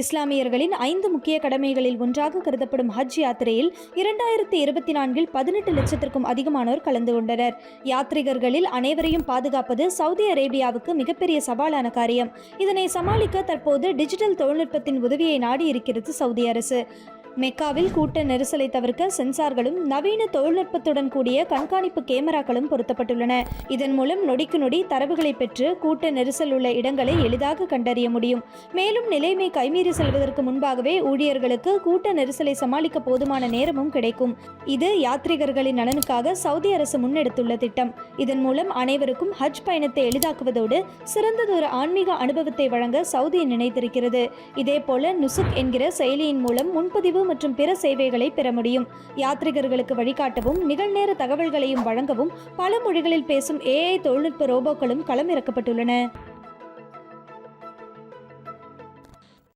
இஸ்லாமியர்களின் ஐந்து முக்கிய கடமைகளில் ஒன்றாக கருதப்படும் ஹஜ் யாத்திரையில் இரண்டாயிரத்தி இருபத்தி நான்கில் பதினெட்டு லட்சத்திற்கும் அதிகமானோர் கலந்து கொண்டனர். யாத்ரிகர்களில் அனைவரையும் பாதுகாப்பது சவுதி அரேபியாவுக்கு மிகப்பெரிய சவாலான காரியம். இதனை சமாளிக்க தற்போது டிஜிட்டல் தொழில்நுட்பத்தின் உதவியை நாடி இருக்கிறது சவுதி அரசு. மெக்காவில் கூட்ட நெரிசலை தவிர்க்க சென்சார்களும் நவீன தொழில்நுட்பத்துடன் கூடிய கண்காணிப்பு கேமராக்களும் பொருத்தப்பட்டுள்ளன. இதன் மூலம் நொடிக்கு நொடி தரவுகளை பெற்று கூட்ட நெரிசல் உள்ள இடங்களை எளிதாக கண்டறிய முடியும். மேலும் நிலைமை கைமீறி செல்வதற்கு முன்பாகவே ஊழியர்களுக்கு கூட்ட நெரிசலை சமாளிக்க போதுமான நேரமும் கிடைக்கும். இது யாத்ரீகர்களின் நலனுக்காக சவுதி அரசு முன்னெடுத்துள்ள திட்டம். இதன் மூலம் அனைவருக்கும் ஹஜ் பயணத்தை எளிதாக்குவதோடு சிறந்ததொரு ஆன்மீக அனுபவத்தை வழங்க சவுதி நினைத்திருக்கிறது. இதேபோல நுசுக் என்கிற செயலியின் மூலம் முன்பதிவு மற்றும் பிற சேவைகளை பெற முடியும். யாத்ரிகர்களுக்கு வழிகாட்டவும் நிகழ்நேர தகவல்களையும் வழங்கவும் பல மொழிகளில் பேசும் ஏஐ தொழில்நுட்ப ரோபோக்களும் களமிறக்கப்பட்டுள்ளன.